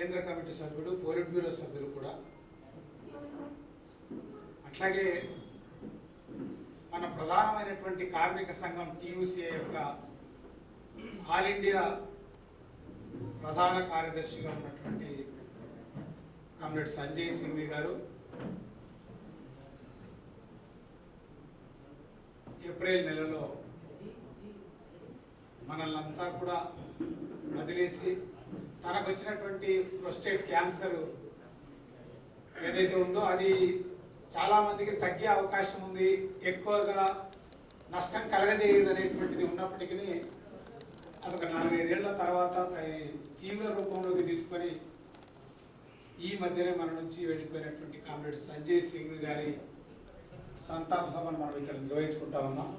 కేంద్ర కమిటీ సభ్యుడు polit bureau సభ్యులు కూడా. అట్లాగే మన ప్రధానమైనటువంటి కార్మిక సంఘం టీయూసీఏ యొక్క ఆల్ ఇండియా ప్రధాన కార్యదర్శిగా ఉన్నటువంటి కామ్రేడ్ సంజయ్ సింగ్ గారు ఏప్రిల్ నెలలో మనల్ని అంతా కూడా వదిలేసి తనకు వచ్చినటువంటి ప్రొస్టేట్ క్యాన్సర్ ఏదైతే ఉందో అది చాలా మందికి తగ్గే అవకాశం ఉంది. ఎక్కువగా నష్టం కలగజేయదు అనేటువంటిది ఉన్నప్పటికీ అదొక నాలుగైదేళ్ళ తర్వాత తీవ్ర రూపంలోకి తీసుకొని ఈ మధ్యనే మన నుంచి వెళ్ళిపోయినటువంటి కామ్రేడ్ సంజయ్ సింగ్ గారి సంతాప సభను మనం ఇక్కడ నిర్వహించుకుంటా ఉన్నాం.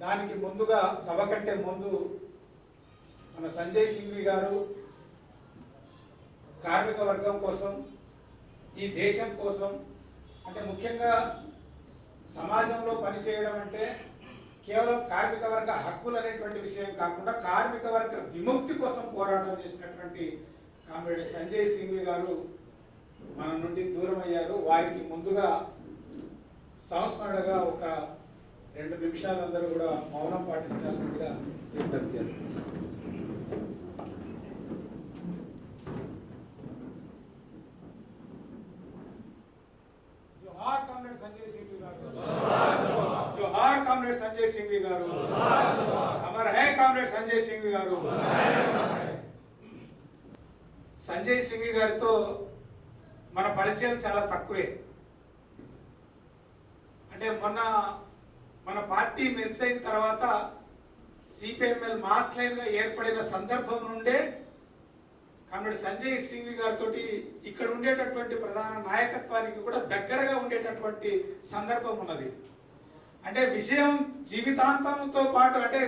దానికి ముందుగా సభ కంటే ముందు మన సంజయ్ సింగ్వి గారు కార్మిక వర్గం కోసం ఈ దేశం కోసం అంటే ముఖ్యంగా సమాజంలో పనిచేయడం అంటే కేవలం కార్మిక వర్గ హక్కులు అనేటువంటి విషయం కాకుండా కార్మిక వర్గ విముక్తి కోసం పోరాటం చేసినటువంటి కామ్రేడ్ సంజయ్ సింఘ్వి గారు మన నుండి దూరం అయ్యారు. వారికి ముందుగా సంస్మరణగా ఒక రెండు నిమిషాలు అందరూ కూడా మౌనం పాటించాల్సిందిగా విజ్ఞప్తి చేస్తున్నారు జోహార్ కామ్రేడ్ సంజయ్ సింగ్ గారు జోహార్ కామ్రేడ్ సంజయ్ సింగ్ గారు అమర్ హై కామ్రేడ్ సంజయ్ సింగ్ గారు. సంజయ్ సింగ్ గారితో మన పరిచయం చాలా తక్కువే. అంటే మొన్న మన పార్టీ మెర్జ్ అయిన తర్వాత సిపిఎంఎల్ మాస్ లైన్గా ఏర్పడిన సందర్భం నుండే కామ్రేడ్ సంజయ్ సింగ్ గారితో ఇక్కడ ఉండేటటువంటి ప్రధాన నాయకత్వానికి కూడా దగ్గరగా ఉండేటటువంటి సందర్భం ఉన్నది. అంటే విషయం జీవితాంతంతో పాటు అంటే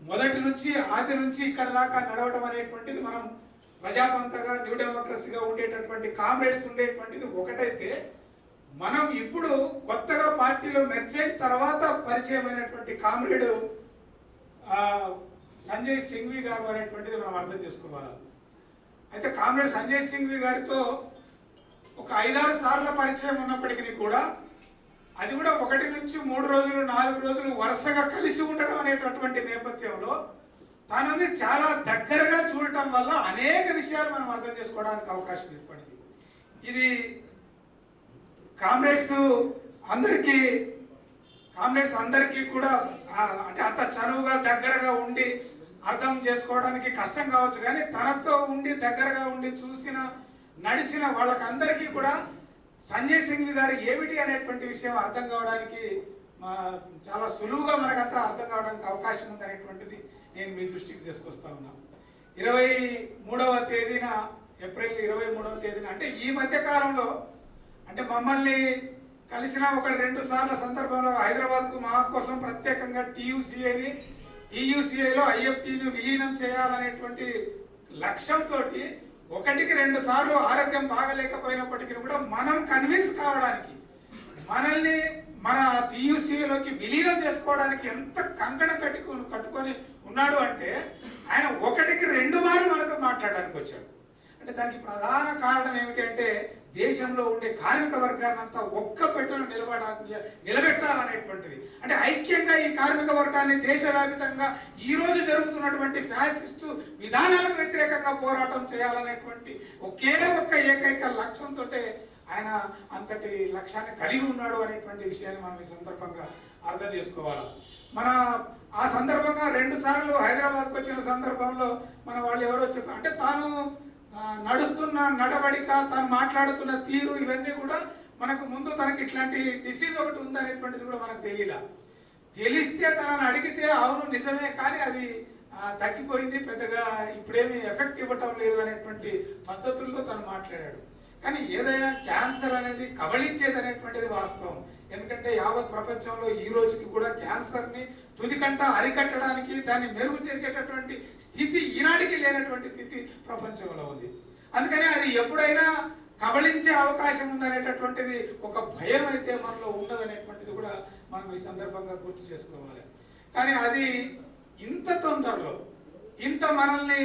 మొదటి నుంచి ఆది నుంచి ఇక్కడ దాకా నడవడం అనేటువంటిది మనం ప్రజాపంతగా న్యూ డెమోక్రసీగా ఉండేటటువంటి కామ్రేడ్స్ ఉండేటువంటిది ఒకటైతే మనం ఇప్పుడు కొత్తగా పార్టీలో మెర్జ్ అయిన తర్వాత పరిచయమైనటువంటి కామ్రేడ్ సంజయ్ సింఘ్వి గారు అనేటువంటిది మనం అర్థం చేసుకోవాలి. అయితే కామ్రేడ్ సంజయ్ సింఘ్వి గారితో ఒక ఐదారు సార్ల పరిచయం ఉన్నప్పటికీ కూడా అది కూడా ఒకటి నుంచి మూడు రోజులు నాలుగు రోజులు వరుసగా కలిసి ఉండడం అనేటటువంటి నేపథ్యంలో తనని చాలా దగ్గరగా చూడటం వల్ల అనేక విషయాలు మనం అర్థం చేసుకోవడానికి అవకాశం ఏర్పడింది. ఇది కామ్రేడ్స్ అందరికీ కామ్రేడ్స్ అందరికీ కూడా అంటే అంత చనువుగా దగ్గరగా ఉండి అర్థం చేసుకోవడానికి కష్టం కావచ్చు కానీ తనతో ఉండి దగ్గరగా ఉండి చూసిన నడిచిన వాళ్ళకందరికీ కూడా సంజయ్ సింగ్ గారు ఏమిటి అనేటువంటి విషయం అర్థం కావడానికి మా చాలా సులువుగా మనకంతా అర్థం కావడానికి అవకాశం ఉంది అనేటువంటిది నేను మీ దృష్టికి తీసుకొస్తా ఉన్నాను ఇరవై మూడవ తేదీన ఏప్రిల్ ఇరవై మూడవ తేదీన అంటే ఈ మధ్య కాలంలో అంటే మమ్మల్ని కలిసిన ఒక రెండు సార్ల సందర్భంలో హైదరాబాద్కు మా కోసం ప్రత్యేకంగా టీయూసీఐని టీయూసీఐలో ఐఎఫ్టీని విలీనం చేయాలనేటువంటి లక్ష్యంతో ఒకటికి రెండు సార్లు ఆరోగ్యం బాగలేకపోయినప్పటికీ కూడా మనం కన్విన్స్ కావడానికి మనల్ని మన టీయూసీలోకి విలీనం చేసుకోవడానికి ఎంత కంకణం కట్టుకొని కట్టుకొని ఉన్నాడు అంటే ఆయన ఒకటికి రెండు మార్లు మనతో మాట్లాడడానికి వచ్చాడు. అంటే దానికి ప్రధాన కారణం ఏమిటంటే దేశంలో ఉండే కార్మిక వర్గాన్ని అంతా ఒక్క పెట్టును నిలబడాలి నిలబెట్టాలనేటువంటిది. అంటే ఐక్యంగా ఈ కార్మిక వర్గాన్ని దేశవ్యాప్తంగా ఈ రోజు జరుగుతున్నటువంటి ఫ్యాసిస్టు విధానాలకు వ్యతిరేకంగా పోరాటం చేయాలనేటువంటి ఒకే ఒక్క ఏకైక లక్ష్యంతో ఆయన అంతటి లక్ష్యాన్ని కలిగి ఉన్నాడు అనేటువంటి విషయాన్ని మనం ఈ సందర్భంగా అర్థం చేసుకోవాలి. మన ఆ సందర్భంగా రెండు సార్లు హైదరాబాద్కు వచ్చిన సందర్భంలో మన వాళ్ళు ఎవరో చెప్పారు అంటే తాను నడుస్తున్న నడవడిక తను మాట్లాడుతున్న తీరు ఇవన్నీ కూడా మనకు ముందు తనకి ఇట్లాంటి డిసీజ్ ఒకటి ఉందనేటువంటిది కూడా మనకు తెలియలా. తెలిస్తే తనని అడిగితే అవును నిజమే కానీ అది తగ్గిపోయింది పెద్దగా ఇప్పుడేమి ఎఫెక్ట్ ఇవ్వటం లేదు అనేటువంటి పద్ధతుల్లో తను మాట్లాడాడు. కానీ ఏదైనా క్యాన్సర్ అనేది కబళించేది అనేటువంటిది వాస్తవం. ఎందుకంటే యావత్ ప్రపంచంలో ఈ రోజుకి కూడా క్యాన్సర్ని తుదికంట అరికట్టడానికి దాన్ని మెరుగు చేసేటటువంటి స్థితి ఈనాటికి లేనటువంటి స్థితి ప్రపంచంలో ఉంది. అందుకని అది ఎప్పుడైనా కబళించే అవకాశం ఉందనేటటువంటిది ఒక భయం అయితే మనలో ఉండదనేటువంటిది కూడా మనం ఈ సందర్భంగా గుర్తు చేసుకోవాలి. కానీ అది ఇంత తొందరలో ఇంత మనల్ని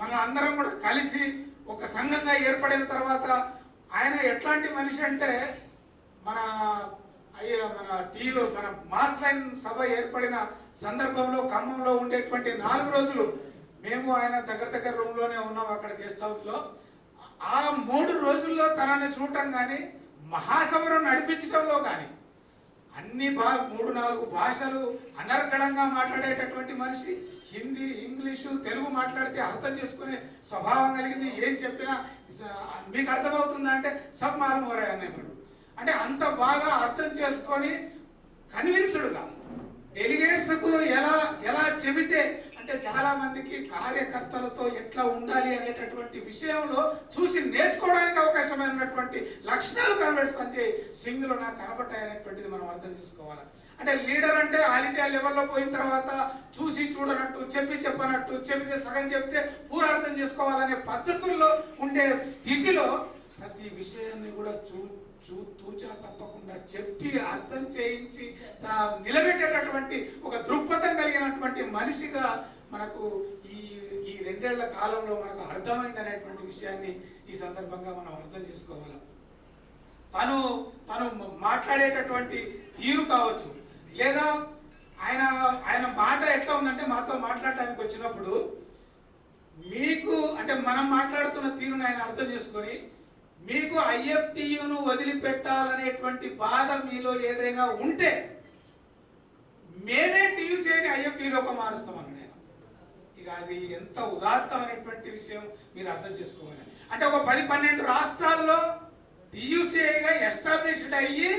మన అందరం కూడా కలిసి ఒక సంఘంగా ఏర్పడిన తర్వాత ఆయన ఎట్లాంటి మనిషి అంటే మన మన టీలో మన మాస్ లైన్ సభ ఏర్పడిన సందర్భంలో ఖమ్మంలో ఉండేటువంటి నాలుగు రోజులు మేము ఆయన దగ్గర దగ్గర రూమ్లోనే ఉన్నాం అక్కడ గెస్ట్ హౌస్లో. ఆ మూడు రోజుల్లో తనని చూడటం కానీ మహాసభను నడిపించడంలో కానీ అన్ని భా మూడు నాలుగు భాషలు అనర్గళంగా మాట్లాడేటటువంటి మనిషి హిందీ ఇంగ్లీషు తెలుగు మాట్లాడితే అర్థం చేసుకునే స్వభావం కలిగింది. ఏం చెప్పినా మీకు అర్థమవుతుందా అంటే సబ్ మాలం అన్నాడు. అంటే అంత బాగా అర్థం చేసుకొని కన్విన్స్డ్గా డెలిగేట్స్కు ఎలా ఎలా చెబితే అంటే చాలా మందికి కార్యకర్తలతో ఎట్లా ఉండాలి అనేటటువంటి విషయంలో చూసి నేర్చుకోవడానికి అవకాశమైనటువంటి లక్షణాలు కామ్రేడ్ సంజయ్ సింగ్లో నాకు కనబడ్డాయనేటువంటిది మనం అర్థం చేసుకోవాలి. అంటే లీడర్ అంటే ఆల్ ఇండియా లెవెల్లో పోయిన తర్వాత చూసి చూడనట్టు చెప్పి చెప్పనట్టు చెబితే సగం చెప్తే పూర అర్థం చేసుకోవాలనే పద్ధతుల్లో ఉండే స్థితిలో ప్రతి విషయాన్ని కూడా చూ చూ తూచా తప్పకుండా చెప్పి అర్థం చేయించి నిలబెట్టేటటువంటి ఒక దృక్పథం కలిగినటువంటి మనిషిగా మనకు ఈ ఈ రెండేళ్ళ కాలంలో మనకు అర్థమైంది అనేటువంటి విషయాన్ని ఈ సందర్భంగా మనం అర్థం చేసుకోవాలి? తను తను మాట్లాడేటటువంటి తీరు కావచ్చు. లేదా ఆయన ఆయన మాట ఎట్లా ఉందంటే మాతో మాట్లాడడానికి వచ్చినప్పుడు మీకు అంటే మనం మాట్లాడుతున్న తీరుని ఆయన అర్థం చేసుకొని మీకు ఐఎఫ్టియును వదిలిపెట్టాలనేటువంటి బాధ మీలో ఏదైనా ఉంటే మేమే టీయూసీని ఐఎఫ్టీలోకి మారుస్తాం నేను. ఇక అది ఎంత ఉదాత్తమైనటువంటి విషయం మీరు అర్థం చేసుకోవాలి. అంటే ఒక పది పన్నెండు రాష్ట్రాల్లో టీయూసీఐగా ఎస్టాబ్లిష్డ్ అయ్యి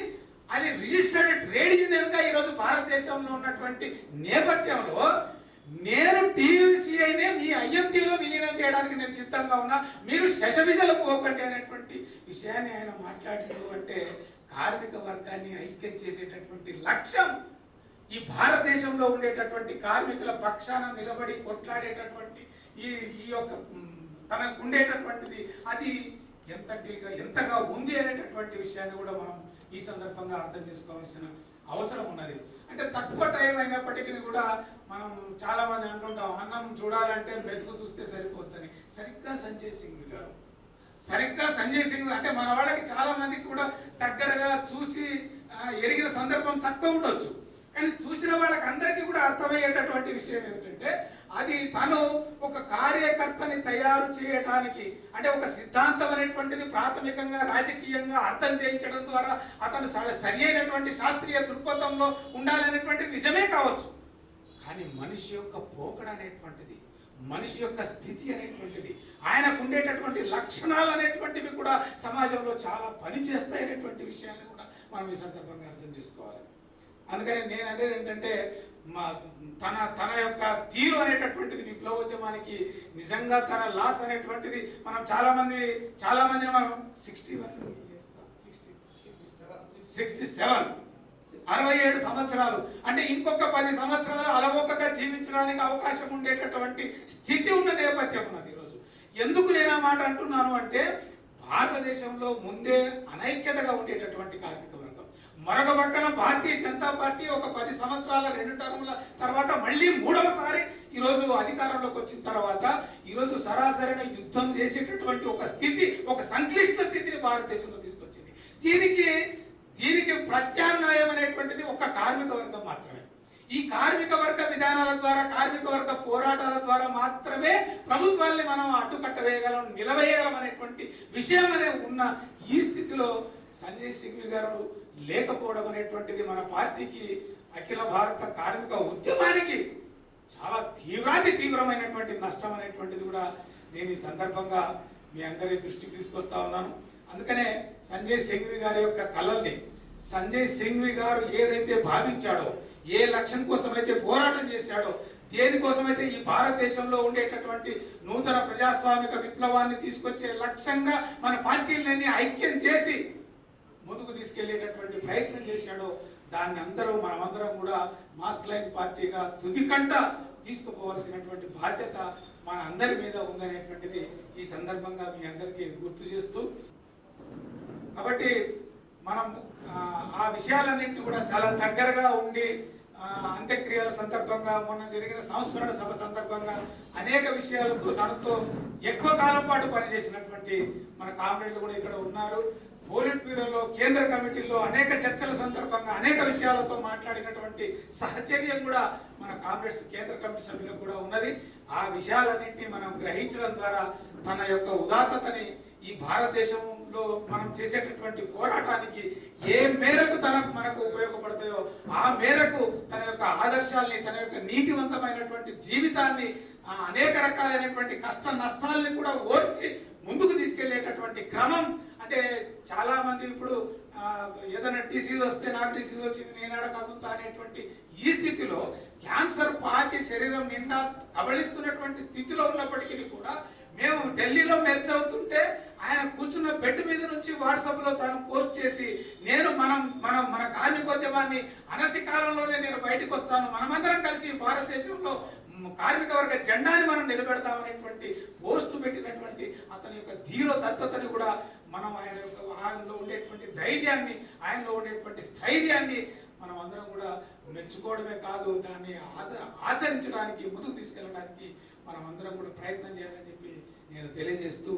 అది రిజిస్టర్డ్ ట్రేడ్ యూనియన్గా ఈరోజు భారతదేశంలో ఉన్నటువంటి నేపథ్యంలో నేను టీయూసీఐనే మీ ఐఎంటీలో విలీనం చేయడానికి నేను సిద్ధంగా ఉన్నా. మీరు శశవిజలు పోకండి అనేటువంటి విషయాన్ని ఆయన మాట్లాడినట్టు అంటే కార్మిక వర్గాన్ని ఐక్యం చేసేటటువంటి లక్ష్యం ఈ భారతదేశంలో ఉండేటటువంటి కార్మికుల పక్షాన నిలబడి కొట్లాడేటటువంటి ఈ ఈ యొక్క తనకు ఉండేటటువంటిది అది ఎంతటిగా ఎంతగా ఉంది అనేటటువంటి విషయాన్ని కూడా మనం ఈ సందర్భంగా అర్థం చేసుకోవాల్సిన అవసరం ఉన్నది అంటే తక్కువ టైం అయినప్పటికీ కూడా మనం చాలా మంది అనుకుంటాం అన్నం చూడాలంటే బ్రతుకు చూస్తే సరిపోతుంది సరిగ్గా సంజయ్ సింగ్ గారు. సరిగ్గా సంజయ్ సింగ్ అంటే మన వాళ్ళకి చాలా మందికి కూడా దగ్గరగా చూసి ఎరిగిన సందర్భం తక్కువ ఉండొచ్చు. కానీ చూసిన వాళ్ళకి అందరికీ కూడా అర్థమయ్యేటటువంటి విషయం ఏమిటంటే అది తను ఒక కార్యకర్తని తయారు చేయటానికి అంటే ఒక సిద్ధాంతం అనేటువంటిది ప్రాథమికంగా రాజకీయంగా అర్థం చేయించడం ద్వారా అతను స- సరి అయినటువంటి శాస్త్రీయ దృక్పథంలో ఉండాలనేటువంటి నిజమే కావచ్చు. కానీ మనిషి యొక్క పోకడ అనేటువంటిది మనిషి యొక్క స్థితి అనేటువంటిది ఆయనకు ఉండేటటువంటి లక్షణాలు అనేటువంటివి కూడా సమాజంలో చాలా పని చేస్తాయి అనేటువంటి విషయాన్ని కూడా మనం ఈ సందర్భంగా అర్థం చేసుకోవాలి. అందుకని నేను అనేది ఏంటంటే మా తన తన యొక్క తీరు అనేటటువంటిది విప్లవోద్యమానికి నిజంగా తన లాస్ అనేటువంటిది మనం చాలా మంది చాలా మందిని మనం సిక్స్టీ వన్ సిక్స్టీ సెవెన్ అరవై ఏడు సంవత్సరాలు. అంటే ఇంకొక పది సంవత్సరాలు అలవోకగా జీవించడానికి అవకాశం ఉండేటటువంటి స్థితి ఉన్న నేపథ్యం ఉన్నది ఈరోజు. ఎందుకు నేను ఆ మాట అంటున్నాను అంటే భారతదేశంలో ముందే అనైక్యతగా ఉండేటటువంటి కార్మిక మరొక పక్కన భారతీయ జనతా పార్టీ ఒక పది సంవత్సరాల రెండు టర్ముల తర్వాత మళ్ళీ మూడవసారి ఈరోజు అధికారంలోకి వచ్చిన తర్వాత ఈరోజు సరాసరిన యుద్ధం చేసేటటువంటి ఒక స్థితి ఒక సంక్లిష్ట స్థితిని భారతదేశంలో తీసుకొచ్చింది. దీనికి దీనికి ప్రత్యామ్నాయం అనేటువంటిది ఒక కార్మిక వర్గం మాత్రమే. ఈ కార్మిక వర్గ విధానాల ద్వారా కార్మిక వర్గ పోరాటాల ద్వారా మాత్రమే ప్రభుత్వాల్ని మనం అడ్డుకట్టవేయగలం నిలవేయగలం అనేటువంటి విషయం అనే ఉన్న ఈ స్థితిలో సంజయ్ సింగ్వి గారు లేకపోవడం అనేటువంటిది మన పార్టీకి అఖిల భారత కార్మిక ఉద్యమానికి చాలా తీవ్రాతి తీవ్రమైనటువంటి నష్టం అనేటువంటిది కూడా నేను ఈ సందర్భంగా మీ అందరి దృష్టికి తీసుకొస్తా ఉన్నాను. అందుకనే సంజయ్ సింగ్వి గారి యొక్క కళల్ని సంజయ్ సింగ్వి గారు ఏదైతే భావించాడో ఏ లక్ష్యం కోసం అయితే పోరాటం చేశాడో దేనికోసమైతే ఈ భారతదేశంలో ఉండేటటువంటి నూతన ప్రజాస్వామిక విప్లవాన్ని తీసుకొచ్చే లక్ష్యంగా మన పార్టీలన్నీ ఐక్యం చేసి ముందుకు తీసుకెళ్ళేటటువంటి ప్రయత్నం చేశాడో దాన్ని అందరూ మనమందరం కూడా మాస్ లైన్ పార్టీగా తుదికంట తీసుకుపోవలసినటువంటి బాధ్యత మన అందరి మీద ఉందనేటువంటిది ఈ సందర్భంగా మీ అందరికీ గుర్తు చేస్తూ కాబట్టి మనం ఆ, విషయాలన్నింటినీ కూడా చాలా దగ్గరగా ఉండి అంత్యక్రియల సందర్భంగా మొన్న జరిగిన సంస్మరణ సభ సందర్భంగా అనేక విషయాలతో తనతో ఎక్కువ కాలం పాటు పనిచేసినటువంటి మన కామ్రేడ్లు కూడా ఇక్కడ ఉన్నారు. పోలిట్ బ్యూరోలో కేంద్ర కమిటీల్లో అనేక చర్చల సందర్భంగా అనేక విషయాలతో మాట్లాడినటువంటి సహచర్యం కూడా మన కాంగ్రెస్ కేంద్ర కమిటీ సభ్యులకు కూడా ఉన్నది. ఆ విషయాలన్నింటినీ మనం గ్రహించడం ద్వారా తన యొక్క ఉదాత్తతని ఈ భారతదేశంలో మనం చేసేటటువంటి పోరాటానికి ఏ మేరకు తనకు మనకు ఉపయోగపడతాయో ఆ మేరకు తన యొక్క ఆదర్శాల్ని తన యొక్క నీతివంతమైనటువంటి జీవితాన్ని ఆ, అనేక రకాలైనటువంటి కష్ట నష్టాలని కూడా ఓర్చి ముందుకు తీసుకెళ్ళేటటువంటి క్రమం అంటే చాలా మంది ఇప్పుడు ఏదైనా డిసీజ్ వస్తే నాకు డిసీజ్ వచ్చింది నేనాడ కదులుతా అనేటువంటి ఈ స్థితిలో క్యాన్సర్ పాకి శరీరం నిండా కబళిస్తున్నటువంటి స్థితిలో ఉన్నప్పటికీ కూడా మేము ఢిల్లీలో మెర్చ్ అవుతుంటే ఆయన కూర్చున్న బెడ్ మీద నుంచి వాట్సాప్లో తాను పోస్ట్ చేసి నేను మనం మనం మన కార్మికోద్యమాన్ని అనతి కాలంలోనే నేను బయటకు వస్తాను మనమందరం కలిసి భారతదేశంలో కార్మిక వర్గ జెండాని మనం నిలబెడతామనేటువంటి పోస్ట్ పెట్టినటువంటి అతని యొక్క ధీరో తత్వతని కూడా మనం ఆయన యొక్క ఆయనలో ఉండేటువంటి ధైర్యాన్ని ఆయనలో ఉండేటువంటి స్థైర్యాన్ని మనం అందరం కూడా మెచ్చుకోవడమే కాదు దాన్ని ఆచ- ఆచరించడానికి ముందుకు తీసుకెళ్ళడానికి మనం అందరం కూడా ప్రయత్నం చేయాలని చెప్పి నేను తెలియజేస్తూ